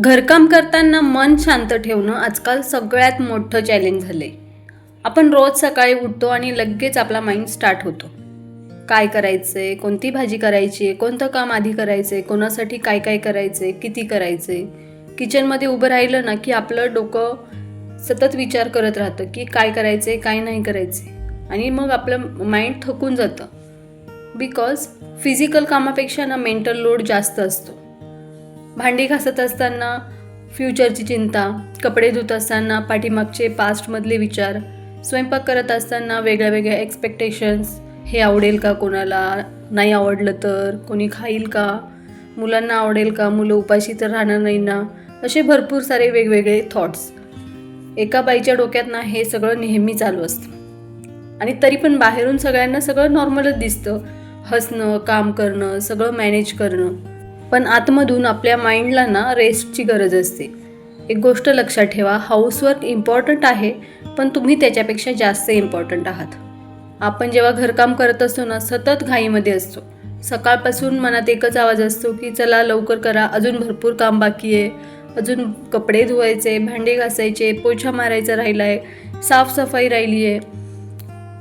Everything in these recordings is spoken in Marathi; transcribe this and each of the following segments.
घरकाम करताना मन शांत ठेवणं आजकाल सगळ्यात मोठं चॅलेंज झालं आहे आपण रोज सकाळी उठतो आणि लगेच आपला माइंड स्टार्ट होतो. काय करायचं आहे कोणती भाजी करायची? आहे कोणतं काम आधी करायचं आहे कोणासाठी काय काय करायचं आहे किती करायचं आहे किचनमध्ये उभं राहिलं ना की आपलं डोकं सतत विचार करत राहतं की काय करायचं आहे काय नाही करायचं आणि मग आपलं माइंड थकून जातं. बिकॉज फिजिकल कामापेक्षा ना मेंटल लोड जास्त असतो. भांडी घासत असताना फ्युचरची चिंता कपडे धुत असताना पाठीमागचे पास्टमधले विचार स्वयंपाक करत असताना वेगळ्या वेगळ्या एक्सपेक्टेशन्स हे आवडेल का कोणाला? नाही आवडलं तर कोणी खाईल का? मुलांना आवडेल का? मुलं उपाशी तर राहणार नाही ना? असे भरपूर सारे वेगवेगळे थॉट्स एका बाईच्या डोक्यात ना हे सगळं नेहमी चालू असतं. आणि तरी पण बाहेरून सगळ्यांना सगळं नॉर्मलच दिसतं. हसणं काम करणं सगळं मॅनेज करणं. पण आतमधून आपल्या माइंडला ना रेस्टची गरज असते. एक गोष्ट लक्षात ठेवा हाऊसवर्क इम्पॉर्टंट आहे पण तुम्ही त्याच्यापेक्षा जास्त इम्पॉर्टंट आहात. आपण जेव्हा घरकाम करत असतो ना सतत घाईमध्ये असतो. सकाळपासून मनात एकच आवाज असतो की चला लवकर करा अजून भरपूर काम बाकी आहे. अजून कपडे धुवायचे भांडे घासायचे पोछा मारायचा राहिला आहे साफसफाई राहिली आहे.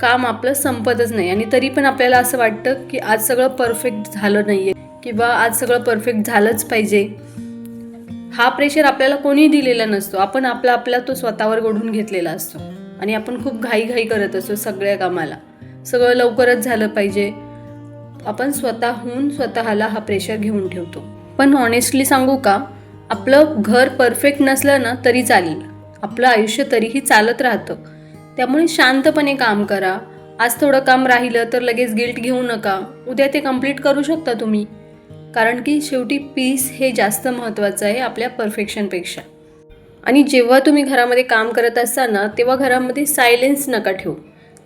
काम आपलं संपतच नाही. आणि तरी पण आपल्याला असं वाटतं की आज सगळं परफेक्ट झालं नाही आहे किंवा आज सगळं परफेक्ट झालंच पाहिजे. हा प्रेशर आपल्याला कोणी दिलेला नसतो. आपण आपला आपला तो स्वतःवर ओढून घेतलेला असतो. आणि आपण खूप घाईघाई करत असतो सगळ्या कामाला. सगळं लवकरच झालं पाहिजे. आपण स्वतःहून स्वतःला हा प्रेशर घेऊन ठेवतो. पण ऑनेस्टली सांगू का? आपलं घर परफेक्ट नसलं ना तरी चालेल. आपलं आयुष्य तरीही चालत राहतं. त्यामुळे शांतपणे काम करा. आज थोडं काम राहिलं तर लगेच गिल्ट घेऊ नका. उद्या ते कंप्लीट करू शकता तुम्ही. कारण की शेवटी पीस हे जास्त महत्त्वाचं आहे आपल्या परफेक्शनपेक्षा आणि जेव्हा तुम्ही घरामध्ये काम करत असताना तेव्हा घरामध्ये सायलेन्स नका ठेवू.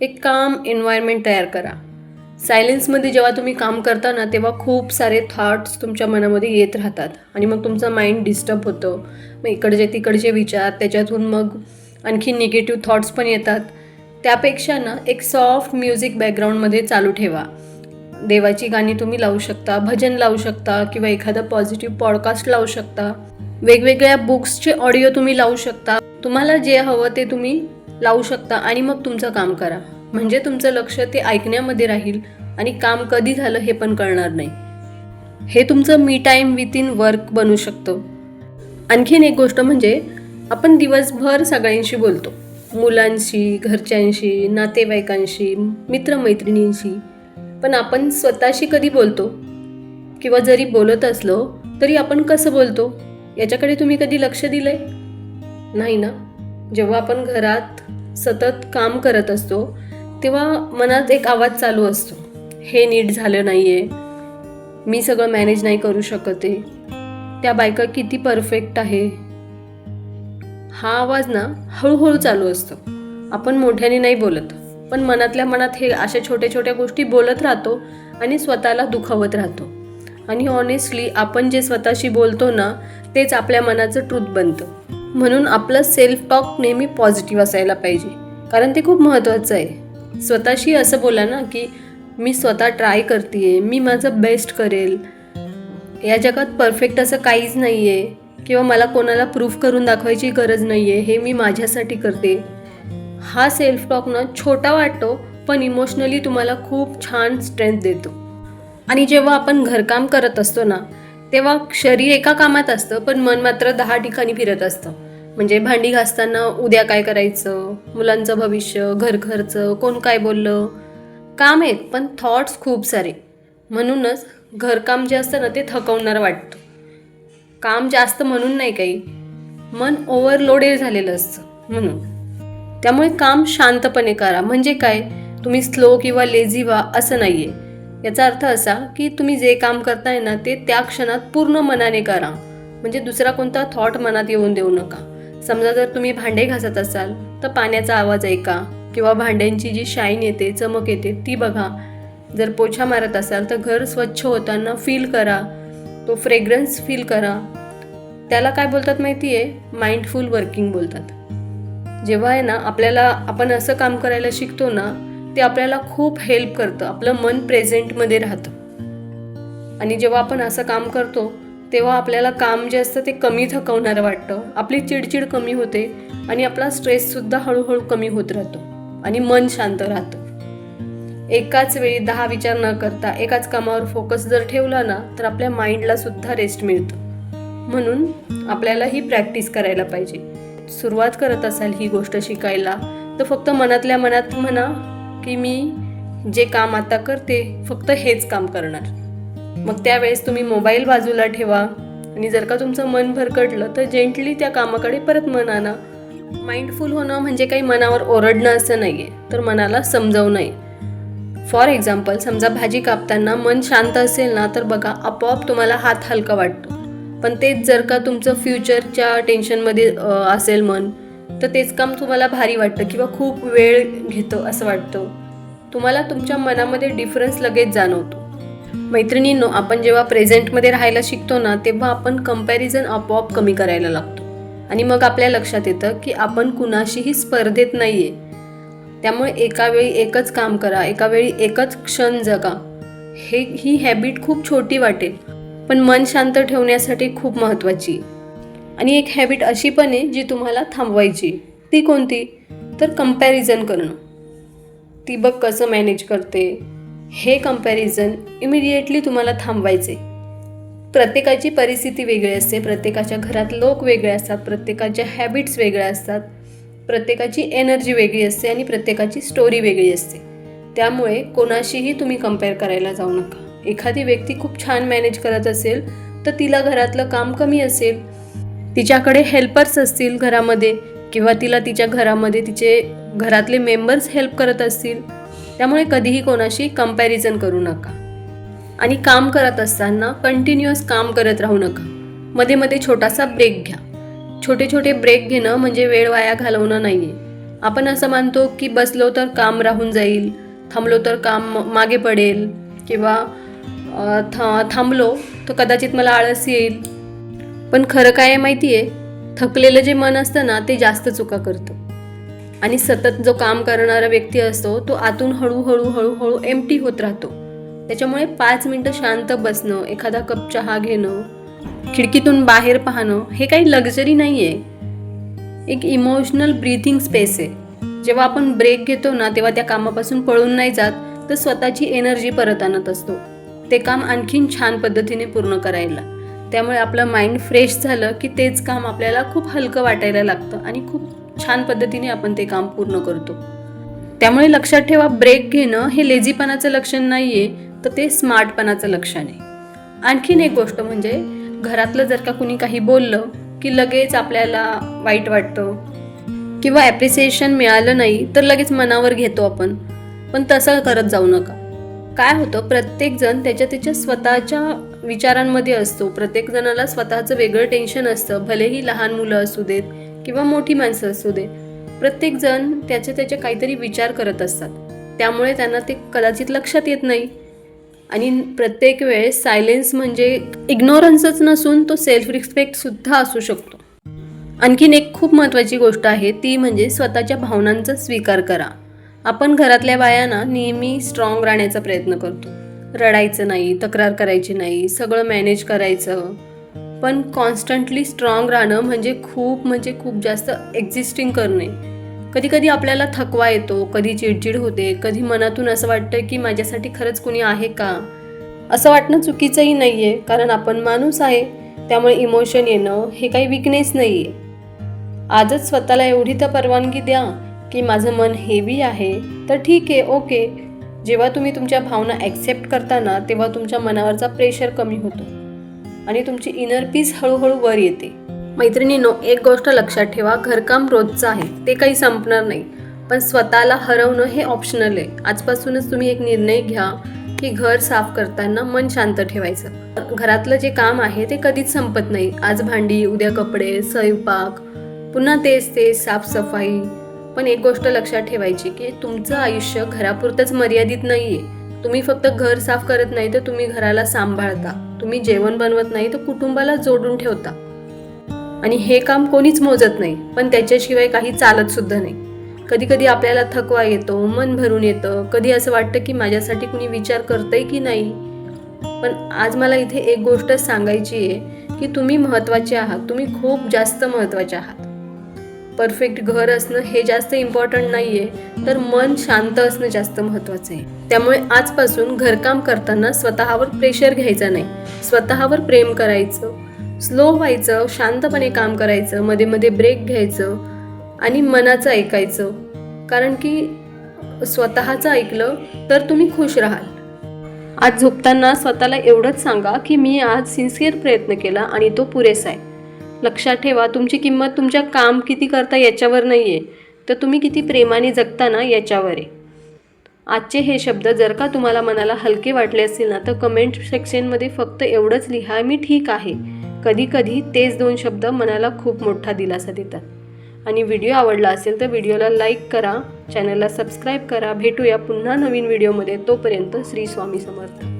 एक काम एन्व्हायरमेंट तयार करा. सायलेन्समध्ये जेव्हा तुम्ही काम करता ना तेव्हा खूप सारे थॉट्स तुमच्या मनामध्ये येत राहतात. आणि मग तुमचं माइंड डिस्टर्ब होतं. मग इकडचे तिकडचे विचार त्याच्यातून मग आणखी निगेटिव्ह थॉट्स पण येतात. त्यापेक्षा ना एक सॉफ्ट म्युझिक बॅकग्राऊंडमध्ये चालू ठेवा. देवाची गाणी तुम्ही लावू शकता भजन लावू शकता किंवा एखादा पॉझिटिव्ह पॉडकास्ट लावू शकता. वेगवेगळ्या बुक्सचे ऑडिओ तुम्ही लावू शकता. तुम्हाला जे हवं ते तुम्ही लावू शकता आणि मग तुमचं काम करा. म्हणजे तुमचं लक्ष ते ऐकण्यामध्ये राहील आणि काम कधी झालं हे पण कळणार नाही. हे तुमचं मी टाईम विथ इन वर्क बनू शकतं. आणखीन एक गोष्ट म्हणजे आपण दिवसभर सगळ्यांशी बोलतो. मुलांशी घरच्यांशी नातेवाईकांशी मित्रमैत्रिणींशी. पण आपण स्वतःशी कधी बोलतो? किंवा जरी बोलत असलो तरी आपण कसं बोलतो? याच्याकडे तुम्ही कधी लक्ष दिलंय? नाही ना? जेव्हा आपण घरात सतत काम करत असतो तेव्हा मनात एक आवाज चालू असतो. हे नीट झालं नाही आहे मी सगळं मॅनेज नाही करू शकत आहे. त्या बायका किती परफेक्ट आहे. हा आवाज ना हळूहळू चालू असतो. आपण मोठ्याने नाही बोलत. पण मनातल्या मनात हे अशा छोट्या छोट्या गोष्टी बोलत राहतो आणि स्वतःला दुखावत राहतो. आणि ऑनेस्टली आपण जे स्वतःशी बोलतो ना तेच आपल्या मनाचं ट्रूथ बनतं. म्हणून आपलं सेल्फ टॉक नेहमी पॉझिटिव्ह असायला पाहिजे. कारण ते खूप महत्त्वाचं आहे. स्वतःशी असं बोला ना की मी स्वतः ट्राय करते मी माझं बेस्ट करेल. या जगात परफेक्ट असं काहीच नाही आहे किंवा मला कोणाला प्रूफ करून दाखवायची गरज नाही आहे हे मी माझ्यासाठी करते. हा सेल्फ टॉक ना छोटा वाटतो पण इमोशनली तुम्हाला खूप छान स्ट्रेंथ देतो. आणि जेव्हा आपण घरकाम करत असतो ना तेव्हा शरीर एका कामात असतं पण मन मात्र दहा ठिकाणी फिरत असतं. म्हणजे भांडी घासताना उद्या काय करायचं मुलांचं भविष्य घर खर्च कोण काय बोललं. काम आहेत पण थॉट्स खूप सारे. म्हणूनच घरकाम जे असतं ना ते थकवणार वाटतं. काम जास्त म्हणून नाही काही मन ओव्हरलोडेड झालेलं असतं म्हणून. त्यामुळे काम शांतपणे करा. म्हणजे काय? तुम्ही स्लो किंवा लेझी व्हा असं नाही आहे याचा अर्थ असा की तुम्ही जे काम करताय ना ते त्या क्षणात पूर्ण मनाने करा. म्हणजे दुसरा कोणता थॉट मनात येऊन देऊ नका. समजा जर तुम्ही भांडे घासत असाल तर पाण्याचा आवाज ऐका किंवा भांड्यांची जी शाईन येते चमक येते ती बघा. जर पोछा मारत असाल तर घर स्वच्छ होताना फील करा. तो फ्रेग्रन्स फील करा. त्याला काय बोलतात माहिती आहे माइंडफुल वर्किंग बोलतात. जेव्हा आहे ना आपल्याला आपण असं काम करायला शिकतो ना ते आपल्याला खूप हेल्प करतं. आपलं मन प्रेझेंटमध्ये राहतं. आणि जेव्हा आपण असं काम करतो तेव्हा आपल्याला काम जे असतं ते कमी थकवणारं वाटतं. आपली चिडचिड कमी होते आणि आपला स्ट्रेससुद्धा हळूहळू कमी होत राहतो आणि मन शांत राहतं. एकाच वेळी दहा विचार न करता एकाच कामावर फोकस जर ठेवला ना तर आपल्या माइंडला सुद्धा रेस्ट मिळतं. म्हणून आपल्याला ही प्रॅक्टिस करायला पाहिजे. सुरुवात करत असाल ही गोष्ट शिकायला तर फक्त मनातल्या मनात म्हणा की मी जे काम आता करते फक्त हेच काम करणार. मग त्यावेळेस तुम्ही मोबाईल बाजूला ठेवा आणि जर का तुमचं मन भरकटलं तर जेंटली त्या कामाकडे परत मन आणा. माइंडफुल होणं म्हणजे काही मनावर ओरडणं असं नाही आहे तर मनाला समजावणं आहे फॉर एक्झाम्पल समजा भाजी कापताना मन शांत असेल ना तर बघा आपोआप तुम्हाला हात हलका वाटतो. पण तेच जर का तुमचं फ्युचरच्या टेन्शनमध्ये असेल मन तर तेच काम तुम्हाला भारी वाटतं किंवा खूप वेळ घेतं असं वाटतं. तुम्हाला तुमच्या मनामध्ये डिफरन्स लगेच जाणवतो. मैत्रिणींनो आपण जेव्हा प्रेझेंटमध्ये राहायला शिकतो ना तेव्हा आपण कंपॅरिझन आपोआप कमी करायला लागतो. आणि मग आपल्या लक्षात येतं की आपण कुणाशीही स्पर्धेत नाही आहे त्यामुळे एका वेळी एकच काम करा एका वेळी एकच क्षण जगा. हे ही हॅबिट खूप छोटी वाटेल. पण मन शांत ठेवण्यासाठी खूप महत्त्वाची. आणि एक हॅबिट अशी पण आहे जी तुम्हाला थांबवायची. ती कोणती? तर कंपॅरिझन करणं. ती बघ कसं मॅनेज करते. हे कंपॅरिझन इमिडिएटली तुम्हाला थांबवायचे प्रत्येकाची परिस्थिती वेगळी असते. प्रत्येकाच्या घरात लोक वेगळे असतात. प्रत्येकाच्या हॅबिट्स वेगळ्या असतात. प्रत्येकाची एनर्जी वेगळी असते आणि प्रत्येकाची स्टोरी वेगळी असते. त्यामुळे कोणाशीही तुम्ही कंपेअर करायला जाऊ नका. एखादी व्यक्ती खूप छान मॅनेज करत असेल तर तिला घरातलं काम कमी असेल. तिच्याकडे हेल्पर्स असतील घरामध्ये किंवा तिला तिच्या घरामध्ये तिचे घरातले मेंबर्स हेल्प करत असतील. त्यामुळे कधीही कोणाशी कंपॅरिझन करू नका. आणि काम करत असताना कंटिन्युअस काम करत राहू नका. मध्ये मध्ये छोटासा ब्रेक घ्या. छोटे छोटे ब्रेक घेणं म्हणजे वेळ वाया घालवणं नाही आहे आपण असं मानतो की बसलो तर काम राहून जाईल थांबलो तर काम म- मागे पडेल किंवा था थांबलो. तर कदाचित मला आळस येईल. पण खरं काय आहे माहिती आहे थकलेलं जे मन असतं ना ते जास्त चुका करतं. आणि सतत जो काम करणारा व्यक्ती असतो तो आतून हळूहळू हळूहळू एमटी होत राहतो. त्याच्यामुळे पाच मिनटं शांत बसणं एखादा कप चहा घेणं खिडकीतून बाहेर पाहणं हे काही लक्झरी नाही आहे एक इमोशनल ब्रीथिंग स्पेस आहे. जेव्हा आपण ब्रेक घेतो ना तेव्हा त्या कामापासून पळून नाही जात तर स्वतःची एनर्जी परत आणत असतो. ते काम आणखीन छान पद्धतीने पूर्ण करायला. त्यामुळे आपलं माइंड फ्रेश झालं की तेच काम आपल्याला खूप हलकं वाटायला लागतं आणि खूप छान पद्धतीने आपण ते काम पूर्ण करतो. त्यामुळे लक्षात ठेवा ब्रेक घेणं हे लेझीपणाचं लक्षण नाही आहे तर ते स्मार्टपणाचं लक्षण आहे. आणखीन एक गोष्ट म्हणजे घरातलं जर का कुणी काही बोललं की लगेच आपल्याला वाईट वाटतं किंवा ॲप्रिसिएशन मिळालं नाही तर लगेच मनावर घेतो आपण. पण तसं करत जाऊ नका. काय होतं प्रत्येकजण त्याच्या त्याच्या स्वतःच्या विचारांमध्ये असतो. प्रत्येक जणाला स्वतःचं वेगळं टेन्शन असतं. भलेही लहान मुलं असू देत किंवा मोठी माणसं असू देत प्रत्येकजण त्याचे त्याचे काहीतरी विचार करत असतात. त्यामुळे त्यांना ते कदाचित लक्षात येत नाही. आणि प्रत्येक वेळेस सायलेन्स म्हणजे इग्नोरन्सच नसून तो सेल्फ रिस्पेक्टसुद्धा असू शकतो. आणखीन एक खूप महत्त्वाची गोष्ट आहे ती म्हणजे स्वतःच्या भावनांचा स्वीकार करा. आपण घरातल्या बायांना नेहमी स्ट्रॉंग राहण्याचा प्रयत्न करतो. रडायचं नाही तक्रार करायची नाही सगळं मॅनेज करायचं. पण कॉन्स्टंटली स्ट्रॉंग राहणं म्हणजे खूप म्हणजे खूप जास्त एक्झिस्टिंग करणे. कधी कधी आपल्याला थकवा येतो कधी चिडचिड होते कधी मनातून असं वाटतं की माझ्यासाठी खरंच कुणी आहे का? असं वाटणं चुकीचंही नाही आहे कारण आपण माणूस आहे त्यामुळे इमोशन येणं हे काही विकनेस नाही आहे आजच स्वतःला एवढी तर परवानगी द्या की माझं मन हेवी आहे तर ठीक आहे ओके जेव्हा तुम्ही तुमच्या भावना ॲक्सेप्ट करताना तेव्हा तुमच्या मनावरचा प्रेशर कमी होतो. आणि तुमची इनर पीस हळूहळू वर येते. मैत्रिणीनो एक गोष्ट लक्षात ठेवा घरकाम रोजचं आहे ते काही संपणार नाही. पण स्वतःला हरवणं हे ऑप्शनल आहे. आजपासूनच तुम्ही एक निर्णय घ्या की घर साफ करताना मन शांत ठेवायचं. घरातलं जे काम आहे ते कधीच संपत नाही. आज भांडी उद्या कपडे स्वयंपाक. पुन्हा तेच तेच साफसफाई. पण एक गोष्ट लक्षात ठेवायची की तुमचं आयुष्य घरापुरतंच मर्यादित नाही आहे तुम्ही फक्त घर साफ करत नाही तर तुम्ही घराला सांभाळता. तुम्ही जेवण बनवत नाही तर कुटुंबाला जोडून ठेवता. आणि हे काम कोणीच मोजत नाही पण त्याच्याशिवाय काही चालत सुद्धा नाही. कधी कधी आपल्याला थकवा येतो मन भरून येतं. कधी असं वाटतं की माझ्यासाठी कुणी विचार करतंय की नाही? पण आज मला इथे एक गोष्ट सांगायची आहे की तुम्ही महत्त्वाचे आहात. तुम्ही खूप जास्त महत्त्वाचे आहात. परफेक्ट घर असणं हे जास्त इम्पॉर्टंट नाही आहे तर मन शांत असणं जास्त महत्त्वाचं आहे त्यामुळे आजपासून घरकाम करताना स्वतःवर प्रेशर घ्यायचं नाही. स्वतःवर प्रेम करायचं स्लो व्हायचं शांतपणे काम करायचं मध्ये मध्ये ब्रेक घ्यायचं आणि मनाचं ऐकायचं. कारण की स्वतःचं ऐकलं तर तुम्ही खुश राहाल. आज झोपताना स्वतःला एवढंच सांगा की मी आज सिन्सिअर प्रयत्न केला आणि तो पुरेसा आहे. लक्षात ठेवा तुमची किंमत तुमच्या काम किती करता याच्यावर नाही आहे तर तुम्ही किती प्रेमाने जगता ना याच्यावर. आहे आजचे हे शब्द जर का तुम्हाला मनाला हलके वाटले असतील ना तर कमेंट सेक्शनमध्ये फक्त एवढंच लिहा मी ठीक आहे. कधी कधी तेच दोन शब्द मनाला खूप मोठा दिलासा देतात. आणि व्हिडिओ आवडला असेल तर व्हिडिओला लाईक करा चॅनलला सबस्क्राईब करा. भेटूया पुन्हा नवीन व्हिडिओमध्ये तोपर्यंत श्री स्वामी समर्थ.